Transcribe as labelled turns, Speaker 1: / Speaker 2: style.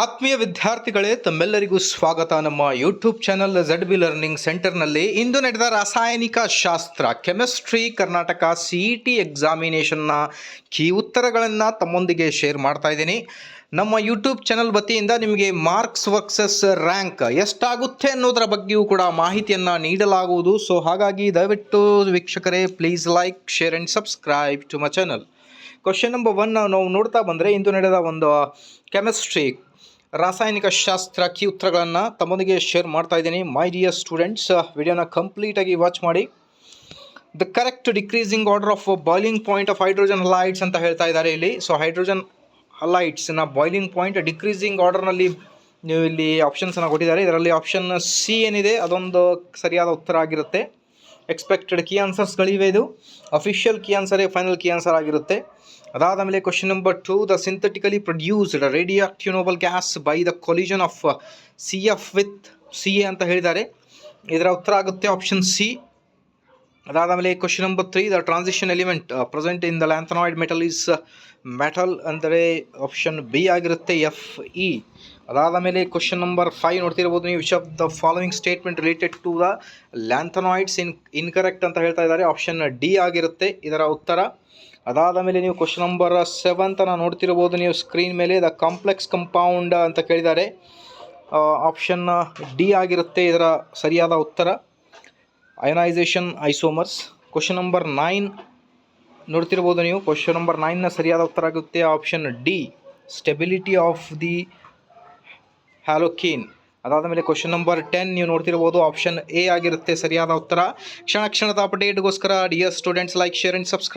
Speaker 1: ಆತ್ಮೀಯ ವಿದ್ಯಾರ್ಥಿಗಳೇ, ತಮ್ಮೆಲ್ಲರಿಗೂ ಸ್ವಾಗತ. ನಮ್ಮ YouTube channel Z B learning ಸೆಂಟರ್ನಲ್ಲಿ ಇಂದು ನಡೆದ ರಾಸಾಯನಿಕ ಶಾಸ್ತ್ರ chemistry Karnataka C E T ಎಕ್ಸಾಮಿನೇಷನ್ನ key ಉತ್ತರಗಳನ್ನು ತಮ್ಮೊಂದಿಗೆ ಶೇರ್ ಮಾಡ್ತಾ ಇದ್ದೀನಿ. ನಮ್ಮ ಯೂಟ್ಯೂಬ್ ಚಾನಲ್ ವತಿಯಿಂದ ನಿಮಗೆ ಮಾರ್ಕ್ಸ್ ವರ್ಕ್ಸಸ್ ರ್ಯಾಂಕ್ ಎಷ್ಟಾಗುತ್ತೆ ಅನ್ನೋದರ ಬಗ್ಗೆಯೂ ಕೂಡ ಮಾಹಿತಿಯನ್ನು ನೀಡಲಾಗುವುದು. ಸೊ ಹಾಗಾಗಿ ದಯವಿಟ್ಟು ವೀಕ್ಷಕರೇ please like share and subscribe to my channel question number one ನಾವು ನೋಡ್ತಾ ಬಂದರೆ ಇಂದು ನಡೆದ ಒಂದು ಕೆಮಿಸ್ಟ್ರಿ ರಾಸಾಯನಿಕ ಶಾಸ್ತ್ರ ಕೀ ಉತ್ತರಗಳನ್ನು ತಮ್ಮೊಂದಿಗೆ ಶೇರ್ ಮಾಡ್ತಾ ಇದ್ದೀನಿ. ಮೈ ಡಿಯರ್ ಸ್ಟೂಡೆಂಟ್ಸ್ ವಿಡಿಯೋನ ಕಂಪ್ಲೀಟಾಗಿ ವಾಚ್ ಮಾಡಿ. The correct decreasing order of boiling point of hydrogen halides ಅಂತ ಹೇಳ್ತಾ ಇದ್ದಾರೆ ಇಲ್ಲಿ. ಸೊ ಹೈಡ್ರೋಜನ್ ಹಲೈಟ್ಸ್ನ ಬಾಯ್ಲಿಂಗ್ ಪಾಯಿಂಟ್ ಡಿಕ್ರೀಸಿಂಗ್ ಆರ್ಡರ್ನಲ್ಲಿ ನೀವು ಇಲ್ಲಿ ಆಪ್ಷನ್ಸನ್ನು ಕೊಟ್ಟಿದ್ದಾರೆ. ಇದರಲ್ಲಿ ಆಪ್ಷನ್ ಸಿ ಏನಿದೆ? ಅದೊಂದು ಸರಿಯಾದ ಉತ್ತರ ಆಗಿರುತ್ತೆ. ಎಕ್ಸ್ಪೆಕ್ಟೆಡ್ ಕೀ ಆನ್ಸರ್ಸ್ಗಳಿವೆ ಇದು. ಅಫಿಷಿಯಲ್ ಕೀ ಆನ್ಸರೇ ಫೈನಲ್ ಕೀ ಆನ್ಸರ್ ಆಗಿರುತ್ತೆ. ಅದಾದ ಮೇಲೆ question number two the synthetically produced radio active noble gas by the collision of C F with C A ಅಂತ ಹೇಳಿದ್ದಾರೆ. ಇದರ ಉತ್ತರ ಆಗುತ್ತೆ ಆಪ್ಷನ್ ಸಿ ಅದಾದ ಮೇಲೆ question number three the transition element present in the lanthanoid metal is metal ಅಂದರೆ option B ಆಗಿರುತ್ತೆ F E ಅದಾದ ಮೇಲೆ ಕ್ವಶನ್ ನಂಬರ್ ಫೈವ್ ನೋಡ್ತಿರ್ಬೋದು ನೀವು which of the following statement related to the lanthanoids in incorrect ಅಂತ ಹೇಳ್ತಾ ಇದ್ದಾರೆ option D ಆಗಿರುತ್ತೆ, ಇದರ ಉತ್ತರ. ಅದಾದ ಮೇಲೆ ನೀವು ಕ್ವಶನ್ ನಂಬರ್ ಸೆವೆಂತನ ನೋಡ್ತಿರ್ಬೋದು, ನೀವು ಸ್ಕ್ರೀನ್ ಮೇಲೆ ದ ಕಾಂಪ್ಲೆಕ್ಸ್ ಕಂಪೌಂಡ್ ಅಂತ ಕೇಳಿದ್ದಾರೆ. ಆಪ್ಷನ್ ಡಿ ಆಗಿರುತ್ತೆ, ಇದರ ಸರಿಯಾದ ಉತ್ತರ. Ionisation isomers question number nine ನೋಡ್ತಿರ್ಬೋದು ನೀವು. ಕ್ವಶನ್ ನಂಬರ್ ನೈನ್ನ ಸರಿಯಾದ ಉತ್ತರ ಆಗುತ್ತೆ. Option D stability of the haloalkene ಅದಾದ ಮೇಲೆ ಕ್ವಶನ್ ನಂಬರ್ ಟೆನ್ ನೀವು ನೋಡ್ತಿರ್ಬೋದು. ಆಪ್ಷನ್ ಎ ಆಗಿರುತ್ತೆ. ಸರಿಯಾದ ಉತ್ತರ. ಕ್ಷಣ ಕ್ಷಣದ ಅಪ್ಡೇಟ್ಗೋಸ್ಕರ dear students like share and subscribe